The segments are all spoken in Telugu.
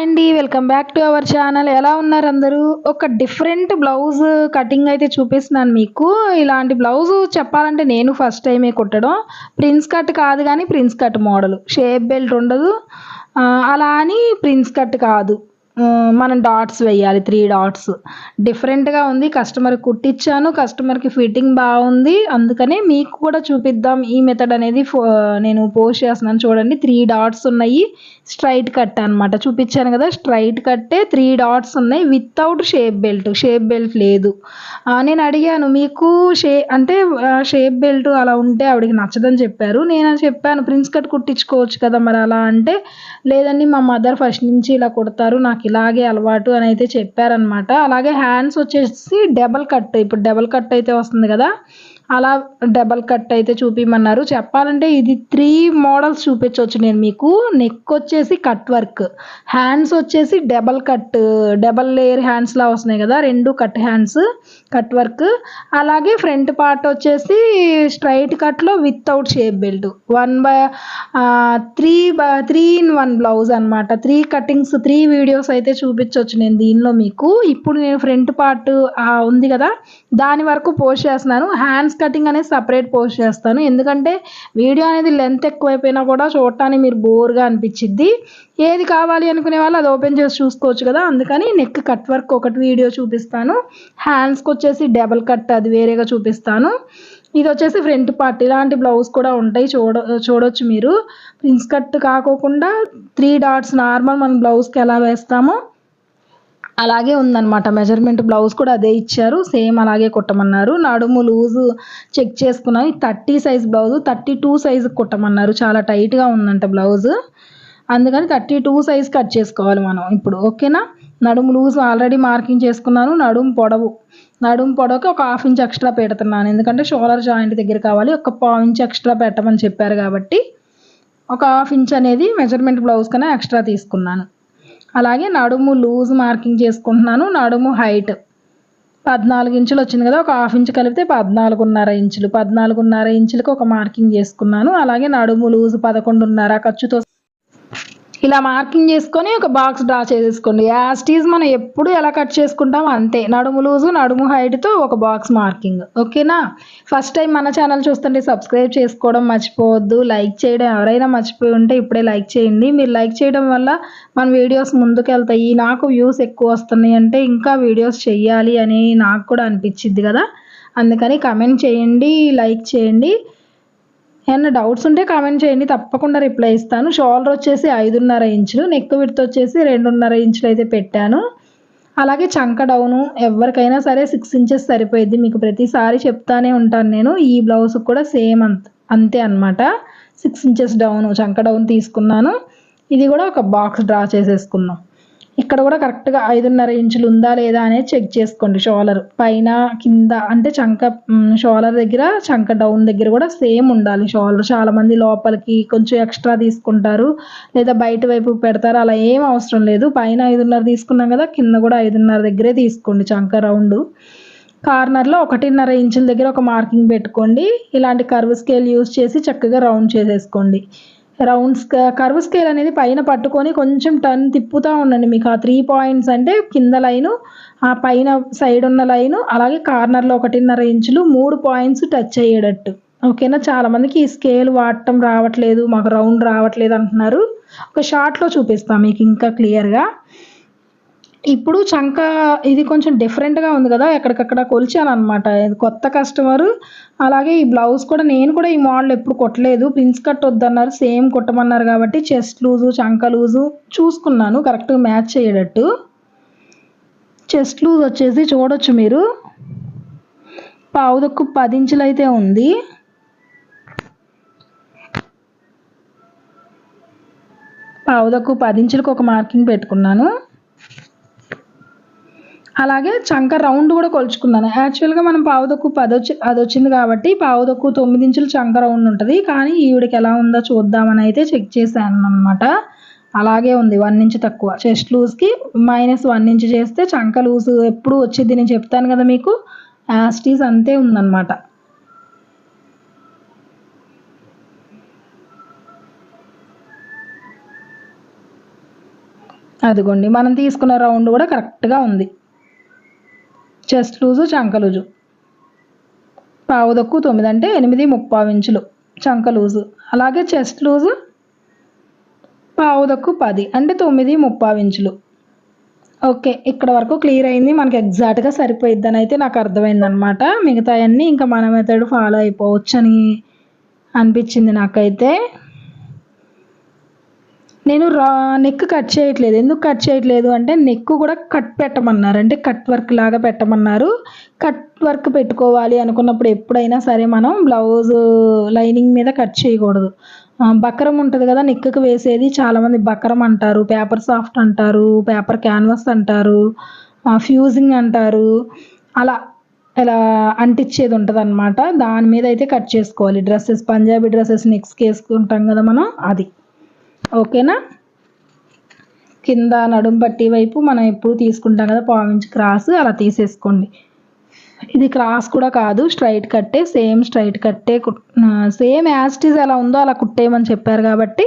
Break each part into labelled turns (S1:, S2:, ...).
S1: హాయ్ అండి welcome back to our channel. ఎలా ఉన్నారు అందరూ? ఒక డిఫరెంట్ బ్లౌజ్ కటింగ్ అయితే చూపిస్తున్నాను మీకు. ఇలాంటి బ్లౌజ్ చెప్పాలంటే నేను ఫస్ట్ టైమే కుట్టడం. ప్రిన్స్ కట్ కాదు కానీ prince cut model. Shape belt ఉండదు. అలా అని ప్రిన్స్ కట్ కాదు. మనం డాట్స్ వేయాలి త్రీ డాట్స్ డిఫరెంట్గా ఉంది కస్టమర్ కుట్టించాను కస్టమర్కి ఫిట్టింగ్ బాగుంది అందుకనే మీకు కూడా చూపిద్దాం. ఈ మెథడ్ అనేది ఫో- నేను పోస్ట్ చేస్తున్నాను చూడండి. త్రీ డాట్స్ ఉన్నాయి స్ట్రైట్ కట్ అన్నమాట. చూపించాను కదా స్ట్రైట్ కట్టే త్రీ డాట్స్ ఉన్నాయి without shape belt shape belt లేదు. నేను అడిగాను మీకు షే అంటే షేప్ బెల్ట్ అలా ఉంటే ఆవిడకి నచ్చదని చెప్పారు. నేను చెప్పాను ప్రిన్స్ కట్ కుట్టించుకోవచ్చు కదా మరి అలా అంటే లేదండి మా మదర్ ఫస్ట్ నుంచి ఇలా కుడతారు నాకు ఇలాగే అలవాటు అని అయితే చెప్పారనమాట అలాగే హ్యాండ్స్ వచ్చేసి డబల్ కట్ ఇప్పుడు డబల్ కట్ అయితే వస్తుంది కదా. అలా డబల్ కట్ అయితే చూపిమన్నారు. చెప్పాలంటే ఇది త్రీ మోడల్స్ చూపించవచ్చు నేను మీకు. నెక్ వచ్చేసి కట్ వర్క్ హ్యాండ్స్ వచ్చేసి డబల్ కట్ డబల్ లేయర్ హ్యాండ్స్లా వస్తున్నాయి కదా రెండు కట్ హ్యాండ్స్ కట్ వర్క్ అలాగే ఫ్రంట్ పార్ట్ వచ్చేసి స్ట్రైట్ కట్లో without shape belt one by three three in one blouse అనమాట త్రీ కటింగ్స్ త్రీ వీడియోస్ అయితే చూపించవచ్చు నేను దీనిలో మీకు. ఇప్పుడు నేను ఫ్రంట్ పార్ట్ ఉంది కదా దాని వరకు పోస్ట్ చేస్తున్నాను. హ్యాండ్స్ కటింగ్ అనేది సపరేట్ పోస్ట్ చేస్తాను. ఎందుకంటే వీడియో అనేది లెంత్ ఎక్కువైపోయినా కూడా చూడటానికి మీరు బోర్గా అనిపించిద్ది. ఏది కావాలి అనుకునే వాళ్ళు అది ఓపెన్ చేసి చూసుకోవచ్చు కదా. అందుకని నెక్ కట్ వర్క్ ఒకటి వీడియో చూపిస్తాను. హ్యాండ్స్కి వచ్చేసి డబల్ కట్ అది వేరేగా చూపిస్తాను. ఇది వచ్చేసి ఫ్రంట్ పార్ట్ ఇలాంటి బ్లౌజ్ కూడా ఉంటాయి. చూడ చూడొచ్చు మీరు. ప్రిన్స్ కట్ కాకోకుండా త్రీ డాట్స్ నార్మల్ మనం బ్లౌజ్కి ఎలా వేస్తామో అలాగే ఉందన్నమాట. మెజర్మెంట్ బ్లౌజ్ కూడా అదే ఇచ్చారు. సేమ్ అలాగే కుట్టమన్నారు. నడుము లూజు చెక్ చేసుకున్నాను thirty size blouse thirty two size కుట్టమన్నారు. చాలా టైట్గా ఉందంట బ్లౌజ్ అందుకని థర్టీ టూ సైజ్ కట్ చేసుకోవాలి మనం ఇప్పుడు. ఓకేనా నడుము లూజ్ ఆల్రెడీ మార్కింగ్ చేసుకున్నాను. నడుము పొడవు. నడుము పొడవుకి ఒక హాఫ్ ఇంచ్ ఎక్స్ట్రా పెడుతున్నాను. ఎందుకంటే షోలర్ జాయింట్ దగ్గర కావాలి. ఒక పావు ఇంచ్ ఎక్స్ట్రా పెట్టమని చెప్పారు కాబట్టి ఒక హాఫ్ ఇంచ్ అనేది మెజర్మెంట్ బ్లౌజ్ కన్నా ఎక్స్ట్రా తీసుకున్నాను. అలాగే నడుము లూజ్ మార్కింగ్ చేసుకుంటున్నాను. నడుము హైట్ పద్నాలుగు ఇంచులు వచ్చింది కదా ఒక హాఫ్ ఇంచు కలిపితే పద్నాలుగున్నర ఇంచులు. పద్నాలుగున్నర ఇంచులకు ఒక మార్కింగ్ చేసుకున్నాను. అలాగే నడుము లూజ్ పదకొండున్నర ఖర్చుతో ఇలా మార్కింగ్ చేసుకొని ఒక బాక్స్ డ్రా చేసేసుకోండి. యాస్టీజ్ మనం ఎప్పుడు ఎలా కట్ చేసుకుంటాం అంతే. నడుము లూజు నడుము హైట్తో ఒక బాక్స్ మార్కింగ్ ఓకేనా ఫస్ట్ టైం మన ఛానల్ చూస్తుంటే సబ్స్క్రైబ్ చేసుకోవడం మర్చిపోవద్దు. లైక్ చేయడం ఎవరైనా మర్చిపోయి ఉంటే ఇప్పుడే లైక్ చేయండి. మీరు లైక్ చేయడం వల్ల మన వీడియోస్ ముందుకు వెళ్తాయి నాకు వ్యూస్ ఎక్కువ వస్తున్నాయి అంటే ఇంకా వీడియోస్ చెయ్యాలి అని నాకు కూడా అనిపించింది కదా? అందుకని కమెంట్ చేయండి లైక్ చేయండి. ఏమన్నా డౌట్స్ ఉంటే కామెంట్ చేయండి. తప్పకుండా రిప్లై ఇస్తాను. షోల్డర్ వచ్చేసి ఐదున్నర ఇంచులు నెక్ విడ్త్ వచ్చేసి రెండున్నర ఇంచులు అయితే పెట్టాను. అలాగే చంక డౌను ఎవరికైనా సరే సిక్స్ ఇంచెస్ సరిపోయింది మీకు ప్రతిసారి చెప్తానే ఉంటాను నేను. ఈ బ్లౌజ్ కూడా సేమ్ అంత అంతే అనమాట సిక్స్ ఇంచెస్ డౌన్ చంక డౌన్ తీసుకున్నాను. ఇది కూడా ఒక బాక్స్ డ్రా చేసేసుకుందాం ఇక్కడ కూడా కరెక్ట్గా ఐదున్నర ఇంచులు ఉందా లేదా అనేది చెక్ చేసుకోండి షోలర్. పైన కింద అంటే చంక షోలర్ దగ్గర చంక డౌన్ దగ్గర కూడా సేమ్ ఉండాలి షోలర్. చాలామంది లోపలికి కొంచెం ఎక్స్ట్రా తీసుకుంటారు లేదా బయట వైపు పెడతారు అలా ఏం అవసరం లేదు. పైన ఐదున్నర తీసుకున్నాం కదా కింద కూడా ఐదున్నర దగ్గరే తీసుకోండి చంక రౌండ్. కార్నర్లో ఒకటిన్నర ఇంచుల దగ్గర ఒక మార్కింగ్ పెట్టుకోండి. ఇలాంటి కర్వ్ స్కేల్ యూస్ చేసి చక్కగా రౌండ్ చేసేసుకోండి. రౌండ్స్ కర్వ్ స్కేల్ అనేది పైన పట్టుకొని కొంచెం టర్న్ తిప్పుతూ ఉండండి మీకు. ఆ త్రీ పాయింట్స్ అంటే కింద లైను ఆ పైన సైడ్ ఉన్న లైను అలాగే కార్నర్లో ఒకటిన్నర ఇంచులు మూడు పాయింట్స్ టచ్ అయ్యేటట్టు. ఓకేనా? చాలామందికి ఈ స్కేల్ వాడటం రావట్లేదు మాకు రౌండ్ రావట్లేదు అంటున్నారు. ఒక షార్ట్లో చూపిస్తాను మీకు ఇంకా క్లియర్గా. ఇప్పుడు చంక ఇది కొంచెం డిఫరెంట్గా ఉంది కదా ఎక్కడికక్కడ కొలిచాను అనమాట ఇది కొత్త కస్టమరు అలాగే ఈ బ్లౌజ్ కూడా నేను కూడా ఈ మోడల్ ఎప్పుడు కొట్టలేదు. ప్రిన్స్ కట్ వద్దన్నారు సేమ్ కుట్టమన్నారు కాబట్టి చెస్ట్ లూజు చంక లూజు చూసుకున్నాను కరెక్ట్గా మ్యాచ్ అయ్యేటట్టు. చెస్ట్ లూజ్ వచ్చేసి చూడొచ్చు మీరు. పావుదక్కు పది ఇంచులు అయితే ఉంది. పావుదక్కు పది ఇంచులకు ఒక మార్కింగ్ పెట్టుకున్నాను. అలాగే చంక రౌండ్ కూడా కొలుచుకున్నాను యాక్చువల్గా మనం పావుదొక్కు పది అది వచ్చింది కాబట్టి పావుదొక్కు తొమ్మిది ఇంచులు చంక రౌండ్ ఉంటుంది. కానీ ఈవిడికి ఎలా ఉందో చూద్దామని అయితే చెక్ చేశాను అనమాట అలాగే ఉంది వన్ ఇంచ్ తక్కువ. చెస్ట్ లూజ్కి మైనస్ వన్ ఇంచ్ చేస్తే చంక లూజ్ ఎప్పుడు వచ్చింది నేను చెప్తాను కదా మీకు? యాస్టీస్ అంతే ఉందన్నమాట. అదిగోండి మనం తీసుకున్న రౌండ్ కూడా కరెక్ట్గా ఉంది. చెస్ట్ లూజు చంక లూజు. పావుదక్కు తొమ్మిది అంటే ఎనిమిది ముప్పావు ఇంచులు చంక లూజు. అలాగే చెస్ట్ లూజు పావుదక్కు పది అంటే తొమ్మిది ముప్పావు ఇంచులు. ఓకే ఇక్కడ వరకు క్లియర్ అయింది. మనకి ఎగ్జాక్ట్గా సరిపోయిద్దని అయితే నాకు అర్థమైందనమాట మిగతా అన్నీ ఇంకా మన మెథడ్ ఫాలో అయిపోవచ్చు అని అనిపించింది నాకైతే. నేను రా నెక్ కట్ చేయట్లేదు. ఎందుకు కట్ చేయట్లేదు అంటే నెక్ కూడా కట్ పెట్టమన్నారు. అంటే కట్ వర్క్ లాగా పెట్టమన్నారు. కట్ వర్క్ పెట్టుకోవాలి అనుకున్నప్పుడు ఎప్పుడైనా సరే మనం బ్లౌజ్ లైనింగ్ మీద కట్ చేయకూడదు. బకరం బక్రం ఉంటుంది కదా నెక్కు వేసేది. చాలామంది బక్రం అంటారు పేపర్ సాఫ్ట్ అంటారు పేపర్ క్యాన్వాస్ అంటారు ఫ్యూజింగ్ అంటారు. అలా ఇలా అంటించేది ఉంటుంది అనమాట దాని మీద అయితే కట్ చేసుకోవాలి. డ్రెస్సెస్ పంజాబీ డ్రెస్సెస్ నెక్స్కి వేసుకుంటాం కదా మనం అది. ఓకేనా? కింద నడుం పట్టి వైపు మనం ఎప్పుడు తీసుకుంటాం కదా పావించి క్రాస్ అలా తీసేసుకోండి. ఇది క్రాస్ కూడా కాదు స్ట్రైట్ కట్టే సేమ్ స్ట్రైట్ కట్టే సేమ్ యాస్టీస్ ఎలా ఉందో అలా కుట్టేయమని చెప్పారు కాబట్టి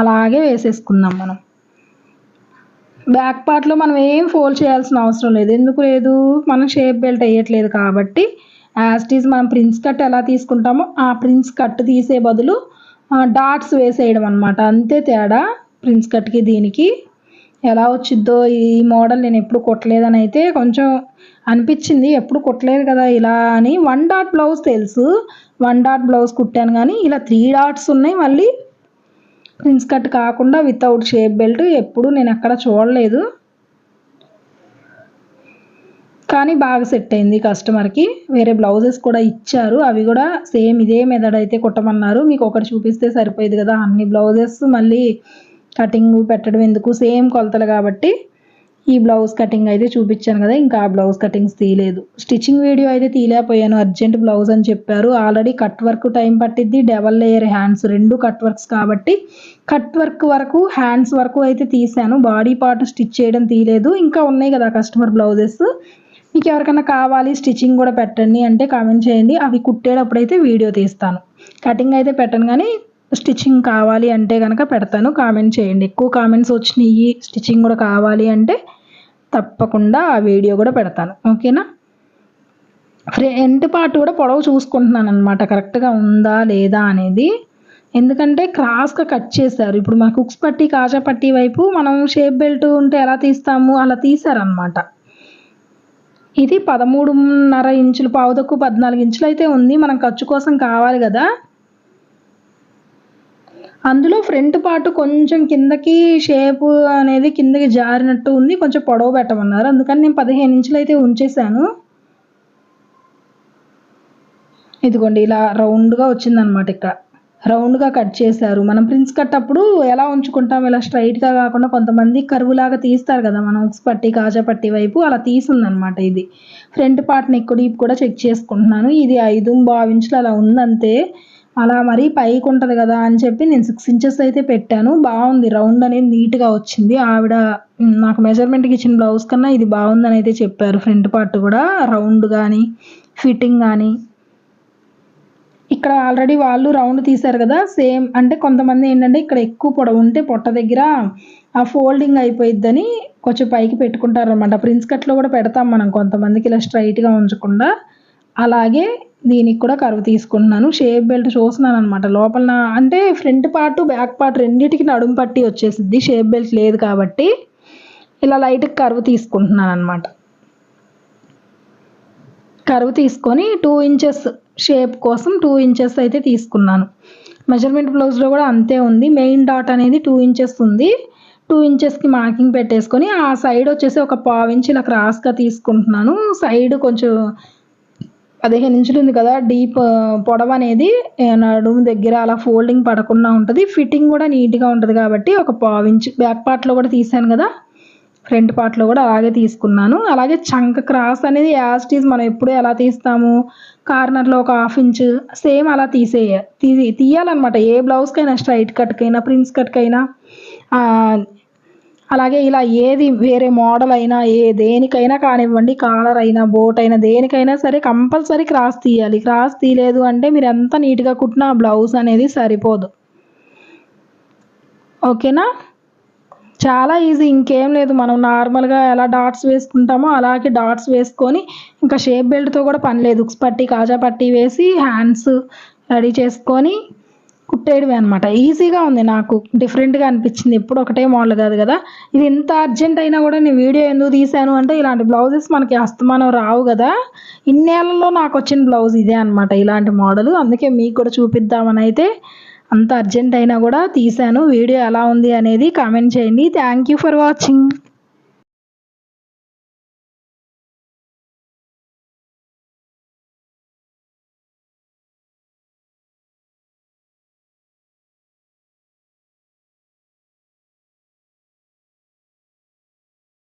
S1: అలాగే వేసేసుకుందాం మనం. బ్యాక్ పార్ట్లో మనం ఏం ఫోల్డ్ చేయాల్సిన అవసరం లేదు. ఎందుకు లేదు? మనం షేప్ బెల్ట్ వేయట్లేదు కాబట్టి యాస్టీస్ మనం ప్రిన్స్ కట్ ఎలా తీసుకుంటామో ఆ ప్రిన్స్ కట్ తీసే బదులు డాట్స్ వేసేయడం అనమాట అంతే తేడా ప్రిన్స్ కట్కి దీనికి. ఎలా వచ్చిద్దో ఈ మోడల్ నేను ఎప్పుడు కుట్టలేదని అయితే కొంచెం అనిపించింది. ఎప్పుడు కుట్టలేదు కదా ఇలా అని. వన్ డాట్ బ్లౌజ్ తెలుసు. వన్ డాట్ బ్లౌజ్ కుట్టాను కానీ ఇలా త్రీ డాట్స్ ఉన్నాయి. మళ్ళీ ప్రిన్స్ కట్ కాకుండా వితౌట్ షేప్ బెల్ట్ ఎప్పుడు నేను ఎక్కడ చూడలేదు. కానీ బాగా సెట్ అయింది కస్టమర్కి వేరే బ్లౌజెస్ కూడా ఇచ్చారు. అవి కూడా సేమ్ ఇదే మెథడ్ అయితే కుట్టమన్నారు. మీకు ఒకటి చూపిస్తే సరిపోయేది కదా. అన్ని బ్లౌజెస్ మళ్ళీ కటింగ్ పెట్టడం ఎందుకు? సేమ్ కొలతలు కాబట్టి ఈ బ్లౌజ్ కటింగ్ అయితే చూపించాను కదా. ఇంకా ఆ బ్లౌజ్ కటింగ్స్ తీయలేదు. స్టిచ్చింగ్ వీడియో అయితే తీయలేకపోయాను. అర్జెంట్ బ్లౌజ్ అని చెప్పారు. ఆల్రెడీ కట్ వర్క్ టైం పట్టిద్ది. డబల్ లేయర్ హ్యాండ్స్ రెండు కట్ వర్క్స్ కాబట్టి కట్ వర్క్ వరకు హ్యాండ్స్ వరకు అయితే తీసాను బాడీ పార్ట్ స్టిచ్ చేయడం తీయలేదు. ఇంకా ఉన్నాయి కదా కస్టమర్ బ్లౌజెస్. మీకు ఎవరికైనా కావాలి స్టిచ్చింగ్ కూడా పెట్టండి అంటే కామెంట్ చేయండి. అవి కుట్టేటప్పుడైతే వీడియో తీస్తాను. కటింగ్ అయితే పెట్టను కానీ స్టిచ్చింగ్ కావాలి అంటే కనుక పెడతాను. కామెంట్ చేయండి. ఎక్కువ కామెంట్స్ వచ్చినాయి స్టిచ్చింగ్ కూడా కావాలి అంటే తప్పకుండా ఆ వీడియో కూడా పెడతాను. ఓకేనా ఫ్రంట్ పార్ట్ కూడా పొడవు చూసుకుంటున్నాను అనమాట కరెక్ట్గా ఉందా లేదా అనేది. ఎందుకంటే క్రాస్గా కట్ చేశారు. ఇప్పుడు మన కుక్స్ పట్టి కాజా పట్టి వైపు మనం షేప్ బెల్ట్ ఉంటే ఎలా తీస్తాము? అలా తీశారనమాట ఇది పదమూడున్నర ఇంచులు పావుదక్కు పద్నాలుగు ఇంచులు అయితే ఉంది. మనం ఖర్చు కోసం కావాలి కదా. అందులో ఫ్రంట్ పార్ట్ కొంచెం కిందకి షేప్ అనేది కిందకి జారినట్టు ఉంది. కొంచెం పొడవు పెట్టమన్నారు. అందుకని నేను పదిహేను ఇంచులు అయితే ఉంచేసాను ఇదిగోండి ఇలా రౌండ్గా వచ్చిందనమాట ఇక్కడ. రౌండ్గా కట్ చేశారు. మనం ప్రిన్స్ కట్ అప్పుడు ఎలా ఉంచుకుంటాం? ఇలా స్ట్రైట్గా కాకుండా కొంతమంది కరువులాగా తీస్తారు కదా మనం ఉక్స్ పట్టి కాజా పట్టి వైపు అలా తీసిందనమాట ఇది. ఫ్రంట్ పార్ట్ నెక్ డీప్ కూడా చెక్ చేసుకుంటున్నాను. ఇది ఐదు ఇంచులు అలా ఉందంతే. అలా మరీ పైకి ఉంటుంది కదా అని చెప్పి నేను సిక్స్ ఇంచెస్ అయితే పెట్టాను. బాగుంది రౌండ్ అనేది నీట్గా వచ్చింది. ఆవిడ నాకు మెజర్మెంట్కి ఇచ్చిన బ్లౌజ్ కన్నా ఇది బాగుందని అయితే చెప్పారు. ఫ్రంట్ పార్ట్ కూడా రౌండ్ కానీ ఫిట్టింగ్ కానీ ఇక్కడ ఆల్రెడీ వాళ్ళు రౌండ్ తీశారు కదా సేమ్ అంటే కొంతమంది ఏంటంటే ఇక్కడ ఎక్కువ పొడవు ఉంటే పొట్ట దగ్గర ఆ ఫోల్డింగ్ అయిపోయిద్దని కొంచెం పైకి పెట్టుకుంటారు అనమాట ప్రిన్స్ కట్లో కూడా పెడతాం మనం కొంతమందికి ఇలా స్ట్రైట్గా ఉంచకుండా. అలాగే దీనికి కూడా కరువు తీసుకుంటున్నాను. షేప్ బెల్ట్ చూస్తున్నాను అనమాట లోపల అంటే ఫ్రంట్ పార్ట్ బ్యాక్ పార్ట్ రెండింటికి నడుము పట్టి వచ్చేసిద్ది. షేప్ బెల్ట్ లేదు కాబట్టి ఇలా లైట్ కరువు తీసుకుంటున్నాను అనమాట కరువు తీసుకొని టూ ఇంచెస్ షేప్ కోసం టూ ఇంచెస్ అయితే తీసుకున్నాను. మెజర్మెంట్ బ్లౌజ్లో కూడా అంతే ఉంది. మెయిన్ డాట్ అనేది టూ ఇంచెస్ ఉంది. టూ ఇంచెస్కి మార్కింగ్ పెట్టేసుకొని ఆ సైడ్ వచ్చేసి ఒక పావు ఇంచ్ ఇలా క్రాస్గా తీసుకుంటున్నాను. సైడ్ కొంచెం పదిహేను ఇంచులు ఉంది కదా డీప్ పొడవు అనేది నడుము దగ్గర అలా ఫోల్డింగ్ పడకుండా ఉంటుంది. ఫిట్టింగ్ కూడా నీట్గా ఉంటుంది కాబట్టి ఒక పావు ఇంచ్. బ్యాక్ పార్ట్లో కూడా తీసాను కదా. ఫ్రంట్ పార్ట్లో కూడా అలాగే తీసుకున్నాను. అలాగే చంక క్రాస్ అనేది యాస్టీస్ మనం ఎప్పుడు ఎలా తీస్తాము కార్నర్లో ఒక హాఫ్ ఇంచ్ సేమ్ అలా తీసేయ తీ తీయాలన్నమాట. ఏ బ్లౌజ్కైనా స్ట్రైట్ కట్కైనా ప్రిన్స్ కట్కైనా అలాగే ఇలా ఏది వేరే మోడల్ అయినా ఏ దేనికైనా కానివ్వండి కాలర్ అయినా బోట్ అయినా దేనికైనా సరే కంపల్సరీ క్రాస్ తీయాలి. క్రాస్ తీయలేదు అంటే మీరు ఎంత నీట్గా కుట్టినా ఆ బ్లౌజ్ అనేది సరిపోదు. ఓకేనా? చాలా ఈజీ ఇంకేం లేదు. మనం నార్మల్గా ఎలా డాట్స్ వేసుకుంటామో అలాగే డాట్స్ వేసుకొని ఇంకా షేప్ బెల్ట్తో కూడా పని లేదు. ఉక్స్ పట్టి కాజా పట్టి వేసి హ్యాండ్స్ రెడీ చేసుకొని కుట్టేయడమే అనమాట ఈజీగా ఉంది నాకు. డిఫరెంట్గా అనిపించింది. ఎప్పుడు ఒకటే మోడల్ కాదు కదా. ఇది ఎంత అర్జెంట్ అయినా కూడా నేను వీడియో ఎందుకు తీశాను అంటే ఇలాంటి బ్లౌజెస్ మనకి అస్తమానం రావు కదా. ఇన్నేళ్ళలో నాకు వచ్చిన బ్లౌజ్ ఇదే అనమాట ఇలాంటి మోడల్ అందుకే మీకు కూడా చూపిద్దామని అయితే అంత అర్జెంట్ అయినా కూడా తీశాను. వీడియో ఎలా ఉంది అనేది కామెంట్ చేయండి. Thank you for watching